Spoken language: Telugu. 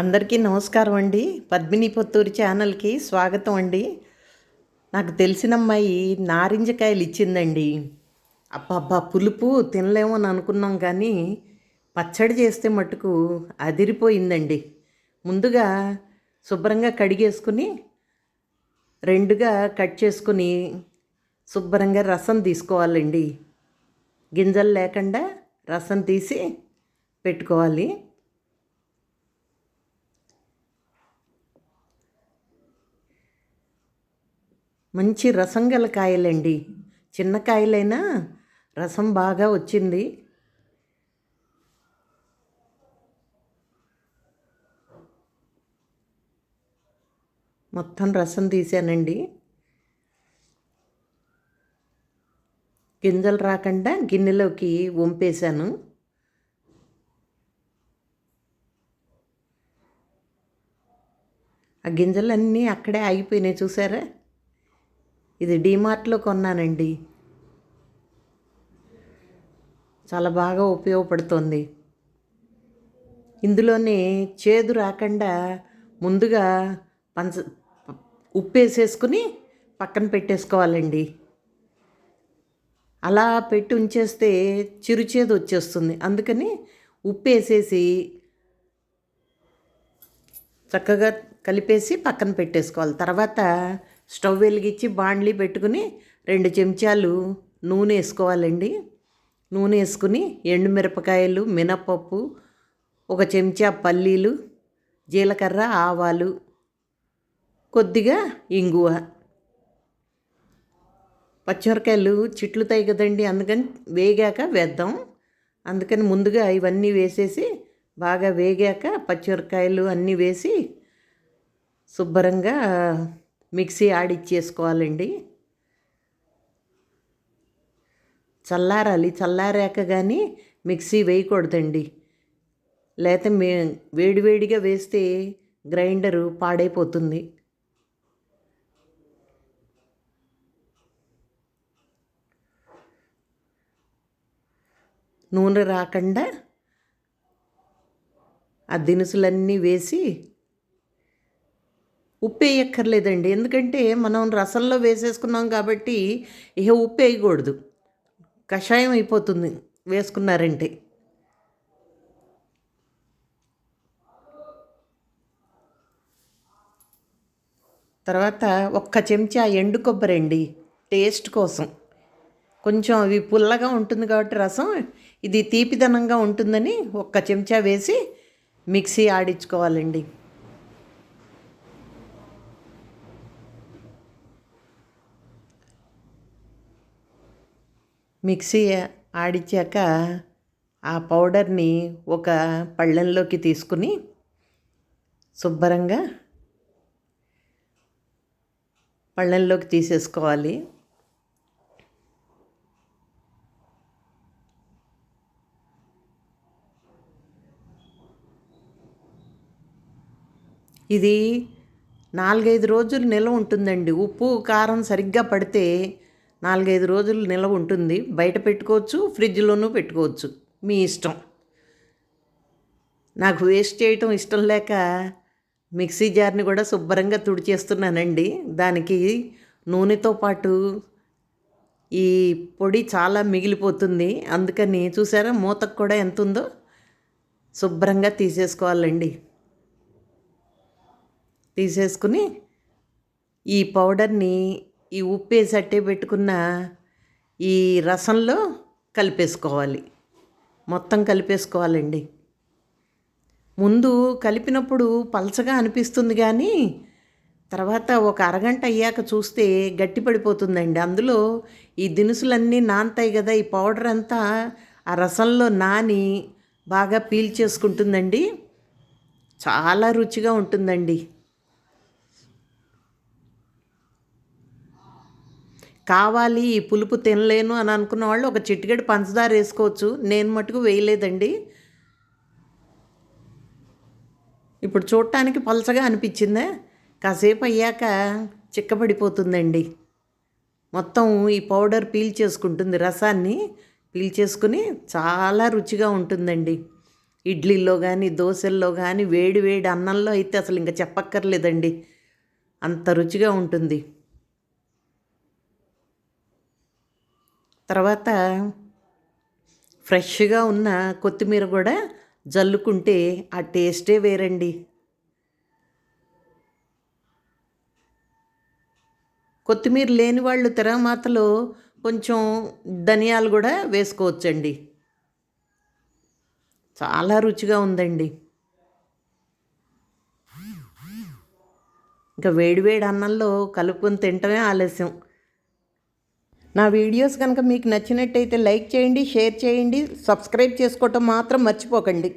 అందరికీ నమస్కారం అండి. పద్మిని పొత్తూరు ఛానల్కి స్వాగతం అండి. నాకు తెలిసిన అమ్మాయి నారింజకాయలు ఇచ్చిందండి. అబ్బబ్బా పులుపు తినలేమో అని అనుకున్నాం కానీ పచ్చడి చేస్తే మట్టుకు అదిరిపోయిందండి. ముందుగా శుభ్రంగా కడిగేసుకుని రెండుగా కట్ చేసుకుని శుభ్రంగా రసం తీసుకోవాలండి. గింజలు లేకుండా రసం తీసి పెట్టుకోవాలి. మంచి రసం గల కాయలండి. చిన్న కాయలైనా రసం బాగా వచ్చింది. మొత్తం రసం తీసానండి. గింజలు రాకుండా గిన్నెలోకి వంపేశాను. ఆ గింజలన్నీ అక్కడే ఆగిపోయినాయి చూసారా? ఇది డీమార్ట్లో కొన్నానండి. చాలా బాగా ఉపయోగపడుతుంది. ఇందులోనే చేదు రాకుండా ముందుగా పంచ ఉప్పు వేసేసుకుని పక్కన పెట్టేసుకోవాలండి. అలా పెట్టి ఉంచేస్తే చిరుచేదు వచ్చేస్తుంది. అందుకని ఉప్పు వేసేసి చక్కగా కలిపేసి పక్కన పెట్టేసుకోవాలి. తర్వాత స్టవ్ వెలిగించి బాండ్లీ పెట్టుకుని రెండు చెంచాలు నూనె వేసుకోవాలండి. నూనె వేసుకుని ఎండుమిరపకాయలు మినపప్పు ఒక చెంచా పల్లీలు జీలకర్ర ఆవాలు కొద్దిగా ఇంగువ. పచ్చిమిరకాయలు చిట్లుతాయి కదండి అందుకని వేగాక వేద్దాం. అందుకని ముందుగా ఇవన్నీ వేసేసి బాగా వేగాక పచ్చిమిరకాయలు అన్నీ వేసి శుభ్రంగా మిక్సీ ఆడిచ్చేసుకోవాలండి చల్లారాలి చల్లారాక కానీ మిక్సీ వేయకూడదండి. లేకపోతే మే వేడివేడిగా వేస్తే గ్రైండరు పాడైపోతుంది. నూనె రాకుండా ఆ దినుసులన్నీ వేసి ఉప్పు వేయక్కర్లేదండి ఎందుకంటే మనం రసంలో వేసేసుకున్నాం కాబట్టి ఇక ఉప్పు వేయకూడదు కషాయం అయిపోతుంది వేసుకున్నారంటే. తర్వాత ఒక్క చెంచా ఎండు కొబ్బరి అండి. టేస్ట్ కోసం. కొంచెం అవి పుల్లగా ఉంటుంది కాబట్టి రసం ఇది తీపిదనంగా ఉంటుందని ఒక్క చెంచా వేసి మిక్సీ ఆడించుకోవాలండి. మిక్సీ ఆడించాక ఆ పౌడర్ని ఒక పళ్ళెంలోకి తీసుకుని శుభ్రంగా పళ్ళెంలోకి తీసేసుకోవాలి. ఇది నాలుగైదు రోజులు నిల్వ ఉంటుందండి. ఉప్పు కారం సరిగ్గా పడితే నాలుగైదు రోజులు నిల్వ ఉంటుంది. బయట పెట్టుకోవచ్చు ఫ్రిడ్జ్లోనూ పెట్టుకోవచ్చు. మీ ఇష్టం. నాకు వేస్ట్ చేయటం ఇష్టం లేక మిక్సీ జార్ని కూడా శుభ్రంగా తుడిచేస్తున్నానండి. దానికి నూనెతో పాటు ఈ పొడి చాలా మిగిలిపోతుంది. అందుకని చూసారా మూతకు కూడా ఎంత ఉందో శుభ్రంగా తీసేసుకోవాలండి. తీసేసుకుని ఈ పౌడర్ని ఈ ఉప్పు వేసి అట్టే పెట్టుకున్న ఈ రసంలో కలిపేసుకోవాలి. మొత్తం కలిపేసుకోవాలండి. ముందు కలిపినప్పుడు పలచగా అనిపిస్తుంది కానీ తర్వాత ఒక అరగంట అయ్యాక చూస్తే గట్టి పడిపోతుందండి. అందులో ఈ దినుసులన్నీ నానతాయి కదా ఈ పౌడర్ అంతా ఆ రసంలో నాని బాగా పీల్ చేసుకుంటుందండి. చాలా రుచిగా ఉంటుందండి. కావాలి ఈ పులుపు తినలేను అని అనుకున్న వాళ్ళు ఒక చిటికెడు పంచదార వేసుకోవచ్చు. నేను మటుకు వేయలేదండి. ఇప్పుడు చూడటానికి పలచగా అనిపించిందే. కాసేపు అయ్యాక చిక్కబడిపోతుందండి. మొత్తం ఈ పౌడర్ పీల్ చేసుకుంటుంది రసాన్ని. పీల్ చేసుకుని చాలా రుచిగా ఉంటుందండి. ఇడ్లీల్లో కానీ దోశల్లో కానీ వేడి వేడి అన్నంలో అయితే అసలు ఇంకా చెప్పక్కర్లేదండి. అంత రుచిగా ఉంటుంది. తర్వాత ఫ్రెష్గా ఉన్న కొత్తిమీర కూడా జల్లుకుంటే ఆ టేస్టే వేరండి. కొత్తిమీర లేని వాళ్ళు తెరమాతలో కొంచెం ధనియాలు కూడా వేసుకోవచ్చండి. చాలా రుచిగా ఉందండి. ఇంకా వేడివేడి అన్నంలో కలుపుకొని తింటమే ఆలస్యం. నా వీడియోస్ కనుక మీకు నచ్చినట్టయితే లైక్ చేయండి షేర్ చేయండి సబ్స్క్రైబ్ చేసుకోవటం మాత్రం మర్చిపోకండి.